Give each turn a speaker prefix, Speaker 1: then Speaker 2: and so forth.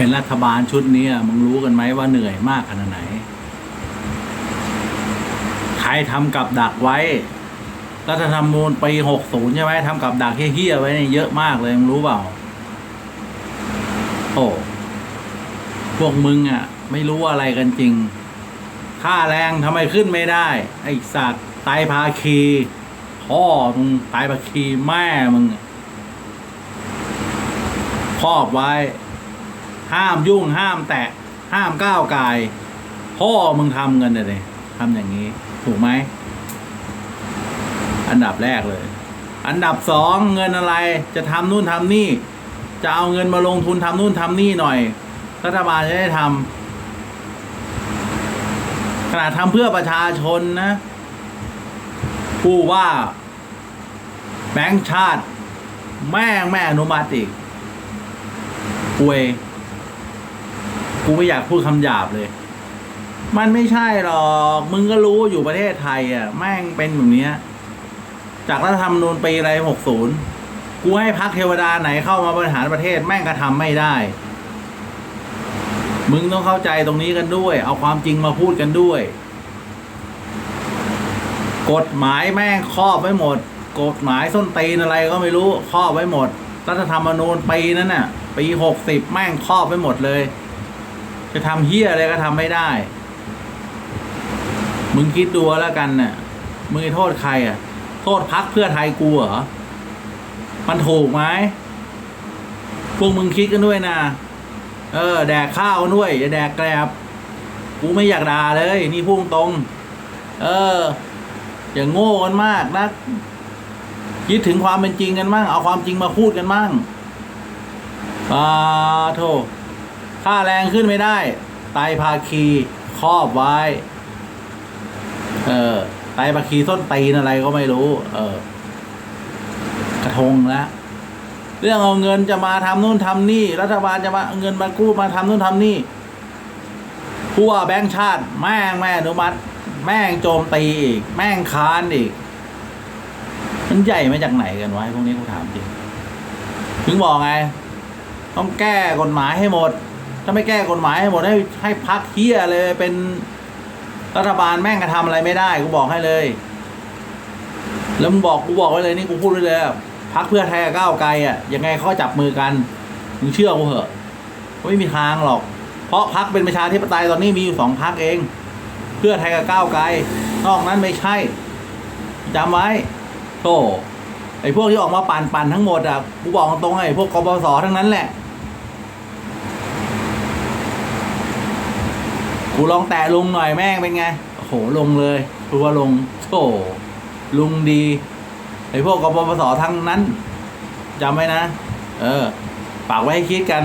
Speaker 1: เป็นรัฐบาลชุดนี้อะมึงรู้กันไหมว่าเหนื่อยมากขนาดไหน ใครทำกับดักไว้รัฐธรรมนูญปีหกศูนย์ใช่ไหมทำกับดักเฮี้ยๆไว้เนี่ยเยอะมากเลยมึงรู้เปล่า โอ้พวกมึงอะ ไม่รู้อะไรกันจริง ค่าแรงทำไมขึ้นไม่ได้ ไอสัตว์ไตรภาคีพ่อมึงไตรภาคีแม่มึงครอบไว้ ห้ามยุ่งห้ามแตะห้ามก้าวไกาย พ่อมึงทำกันเลยทำอย่างนี้ ถูกไหม อันดับแรกเลย อันดับสองเงินอะไรจะทำนู่นทำนี่ จะเอาเงินมาลงทุนทำนู่นทำนี่หน่อย รัฐบาลจะได้ทำขนาดทำเพื่อประชาชนนะ ผู้ว่าแบงค์ชาติ แม่งแม่อนุมัติอีกคุย กูไม่อยากพูดคำหยาบเลย มันไม่ใช่หรอก มึงก็รู้อยู่ประเทศไทย อะ แม่งเป็นแบบนี้จากรัฐธรรมนูญปีอะไรหกศูนย์กูให้พักเทวดาไหนเข้ามาบริหารประเทศแม่งก็ทำไม่ได้ มึงต้องเข้าใจตรงนี้กันด้วย เอาความจริงมาพูดกันด้วย กฎหมายแม่งครอบไว้หมด กฎหมายส้นตีนอะไรก็ไม่รู้ครอบไว้หมด รัฐธรรมนูญปีนั้นน่ะ ปีหกสิบแม่งครอบไว้หมดเลย จะทำเฮี้ยอะไรก็ทำไม่ได้ มึงคิดดูแล้วกันน่ะ มึงจะโทษใครอะ โทษพักเพื่อไทยกูเหรอ มันถูกไหมพวกมึงคิดกันด้วยนะ เออ แดกข้าวนด้วยอย่าแดกแกลบ กูไม่อยากด่าเลย นี่พุ่งตรง เออ อย่างโง่กันมากนะคิดถึงความเป็นจริงกันมั่งเอาความจริงมาพูดกันมั่งปาโท ค่าแรงขึ้นไม่ได้ ไตภาคีครอบไว้ เออ ไตภาคีส้นตีนอะไรก็ไม่รู้ เออ กระทงแล้วเรื่องเอาเงินจะมาทำนู่นทำนี่ รัฐบาลจะมาเงินมากู้มาทำนู่นทำนี่ผู้ว่าแบงค์ชาติ แม่งแม่อนุมัติ แม่งโจมตีอีก แม่งค้านอีก มันใหญ่มาจากไหนกันวะไอ้พวกนี้กูถามจริง ถึงบอกไง ต้องแก้กฎหมายให้หมด ถ้าไม่แก้กฎหมายให้หมดให้ให้พักเฮียเลยเป็นรัฐบาลแม่งกระทำอะไรไม่ได้กูบอกให้เลย แล้วมึงบอกกูบอกไว้เลยนี่กูพูดไว้เลยพักเพื่อไทยกับก้าวไกลอะยังไงเขาจับมือกันมึงเชื่อกูเหอะไม่มีทางหรอก เพราะพักเป็นประชาธิปไตยตอนนี้มีอยู่สองพักเอง เพื่อไทยกับก้าวไกลนอกนั้นไม่ใช่จำไว้โธ่ไอ้พวกที่ออกมาปั่นปั่นทั้งหมดอะกูบอกตรงๆไอ้พวกกบสทั้งนั้นแหละ กูลองแตะลุงหน่อยแม่งเป็นไง โอ้โหลงเลยรู้ว่าลงโธ่ลุงดีไอพวกกปปสทั้งนั้นจำไว้นะ เออฝากไว้ให้คิดกัน